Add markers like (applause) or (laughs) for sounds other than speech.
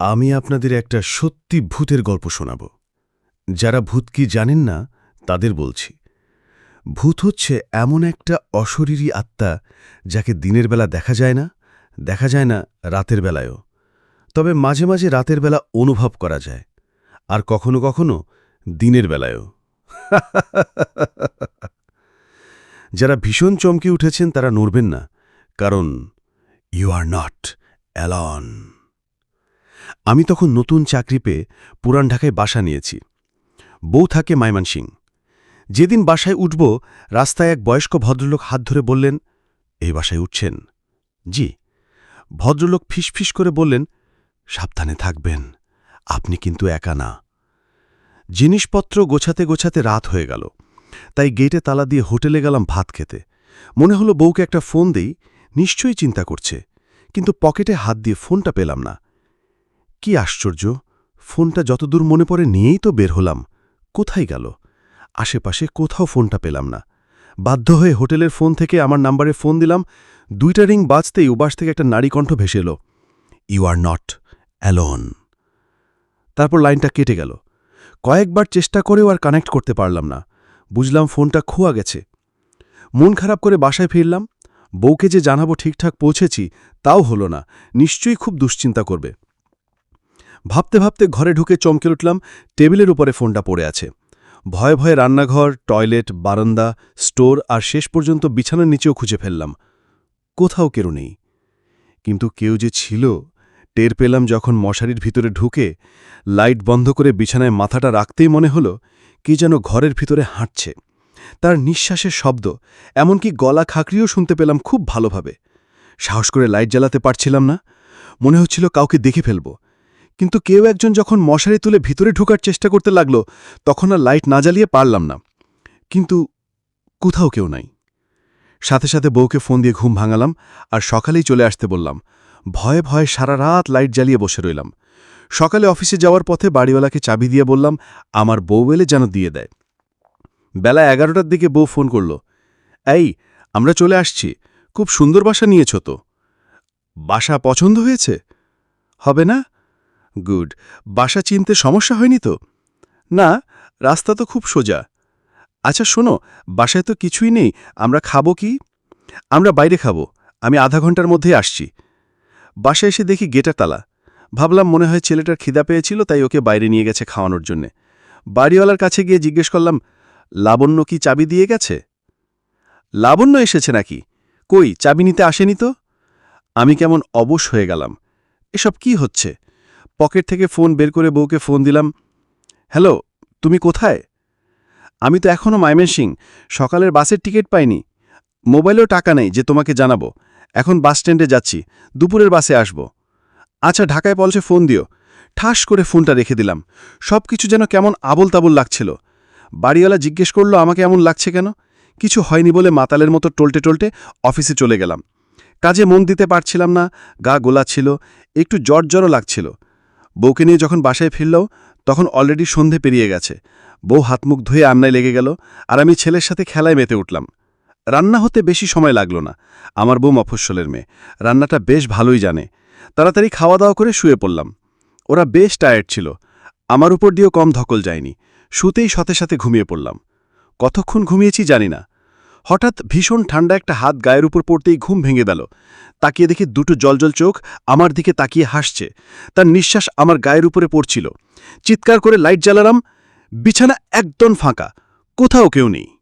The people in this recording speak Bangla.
আমি আপনাদের একটা সত্যি ভূতের গল্প শোনাব। যারা ভূত কি জানেন না, তাদের বলছি। ভূত হচ্ছে এমন একটা অশরীরী আত্মা যাকে দিনের বেলা দেখা যায় না, দেখা যায় না রাতের বেলায়ও। তবে মাঝে মাঝে রাতের বেলা অনুভব করা যায়, আর কখনো কখনো দিনের বেলায়ও। (laughs) যারা ভীষণ চমকে উঠেছেন তারা নড়বেন না, কারণ ইউ আর নট অ্যালন আমি তখন নতুন চাকরি পেয়ে পুরান ঢাকায় বাসা নিয়েছি। বউ থাকে মাইমান সিং যেদিন বাসায় উঠব, রাস্তায় এক বয়স্ক ভদ্রলোক হাত ধরে বললেন, এই বাসায় উঠছেন? জি। ভদ্রলোক ফিসফিস করে বললেন, সাবধানে থাকবেন, আপনি কিন্তু একা না। জিনিসপত্র গোছাতে গোছাতে রাত হয়ে গেল। তাই গেটে তালা দিয়ে হোটেলে গেলাম ভাত খেতে। মনে হলো বউকে একটা ফোন দেই, নিশ্চয়ই চিন্তা করছে। কিন্তু পকেটে হাত দিয়ে ফোনটা পেলাম না। কি আশ্চর্য, ফোনটা যতদূর মনে পড়ে নিয়েই তো বের হলাম। কোথায় গেল? আশেপাশে কোথাও ফোনটা পেলাম না। বাধ্য হয়ে হোটেলের ফোন থেকে আমার নাম্বারে ফোন দিলাম, দুইটা রিং বাজতেই উবাস থেকে একটা নারী কণ্ঠ ভেসে এলো। ইউ আর নট অ্যালোন তারপর লাইনটা কেটে গেল। কয়েকবার চেষ্টা করেও আর কানেক্ট করতে পারলাম না। বুঝলাম ফোনটা খোয়া গেছে। মন খারাপ করে বাসায় ফিরলাম। বউকে যে জানাব ঠিকঠাক পৌঁছেছি, তাও হলো না। নিশ্চয়ই খুব দুশ্চিন্তা করবে। ভাবতে ভাবতে ঘরে ঢুকে চমকে উঠলাম, টেবিলের উপরে ফোনটা পড়ে আছে। ভয়ে ভয়ে রান্নাঘর, টয়লেট, বারান্দা, স্টোর আর শেষ পর্যন্ত বিছানার নিচেও খুঁজে ফেললাম। কোথাও কেউ নেই। কিন্তু কেউ যে ছিল, টের পেলাম যখন মশারির ভিতরে ঢুকে লাইট বন্ধ করে বিছানায় মাথাটা রাখতেই মনে হলো কি যেন ঘরের ভিতরে হাঁটছে। তার নিঃশ্বাসের শব্দ, এমনকি গলা খাকরিও শুনতে পেলাম খুব ভালোভাবে। সাহস করে লাইট জ্বালাতে পারছিলাম না। মনে হচ্ছিল কাউকে দেখে ফেলব। কিন্তু কেউ একজন যখন মশারি তুলে ভিতরে ঢোকার চেষ্টা করতে লাগল, তখন আর লাইট না জ্বালিয়ে পারলাম না। কিন্তু কোথাও কেউ নাই। সাথে সাথে বউকে ফোন দিয়ে ঘুম ভাঙালাম আর সকালেই চলে আসতে বললাম, ভয়ে ভয়ে সারা রাত লাইট জ্বালিয়ে বসে রইলাম। সকালে অফিসে যাওয়ার পথে বাড়িওয়ালাকে চাবি দিয়ে বললাম, আমার বউ এলে যেন দিয়ে দেয়। বেলা এগারোটার দিকে বউ ফোন করল, এই, আমরা চলে আসছি। খুব সুন্দর বাসা নিয়েছ তো। বাসা পছন্দ হয়েছে? হবে না? গুড। বাসা চিনতে সমস্যা হয়নি তো? না, রাস্তা তো খুব সোজা। আচ্ছা শোনো, বাসায় তো কিছুই নেই, আমরা খাব কি? আমরা বাইরে খাব, আমি আধা ঘণ্টার মধ্যে আসছি। বাসায় এসে দেখি গেটার তালা। ভাবলাম মনে হয় ছেলেটার খিদা পেয়েছিল, তাই ওকে বাইরে নিয়ে গেছে খাওয়ানোর জন্যে। বাড়িওয়ালার কাছে গিয়ে জিজ্ঞেস করলাম, লাবণ্য কি চাবি দিয়ে গেছে? লাবণ্য এসেছে নাকি? কই, চাবি নিতে আসেনি তো? আমি কেমন অবশ হয়ে গেলাম। এসব কি হচ্ছে? পকেট থেকে ফোন বের করে বউকে ফোন দিলাম, হ্যালো, তুমি কোথায়? আমি তো এখনও সিং সকালের বাসের টিকিট পাইনি, মোবাইলেও টাকা নেই যে তোমাকে জানাব, এখন বাস স্ট্যান্ডে যাচ্ছি, দুপুরের বাসে আসব। আচ্ছা ঢাকায় পলসে ফোন দিও। ঠাস করে ফোনটা রেখে দিলাম। সব কিছু যেন কেমন আবল তাবল লাগছিল। বাড়িওয়ালা জিজ্ঞেস করল, আমাকে এমন লাগছে কেন? কিছু হয়নি বলে মাতালের মতো টলটে টলটে অফিসে চলে গেলাম। কাজে মন দিতে পারছিলাম না, গা গোলা ছিল একটু জ্বর জ্বরও লাগছিল। বউকে নিয়ে যখন বাসায় ফিরল, তখন অলরেডি সন্ধে পেরিয়ে গেছে। বউ হাতমুখ ধুয়ে আন্নায় লেগে গেল আর আমি ছেলের সাথে খেলায় মেতে উঠলাম। রান্না হতে বেশি সময় লাগল না। আমার বউ মফস্বলের মেয়ে। রান্নাটা বেশ ভালোই জানে। তাড়াতাড়ি খাওয়া দাওয়া করে শুয়ে পড়লাম। ওরা বেশ টায়ার্ড ছিল। আমার উপর দিয়েও কম ধকল যায়নি। শুতেই সাথে সাথে ঘুমিয়ে পড়লাম। কতক্ষণ ঘুমিয়েছি জানি না। হঠাৎ ভীষণ ঠান্ডা একটা হাত গায়ের উপর পড়তেই ঘুম ভেঙে গেল তাকিয়ে দেখি দুটো জলজল চোখ আমার দিকে তাকিয়ে হাসছে। তার নিঃশ্বাস আমার গায়ের উপরে পড়ছিল। চিৎকার করে লাইট জ্বালালাম। বিছানা একদম ফাঁকা। কোথাও কেউ নেই।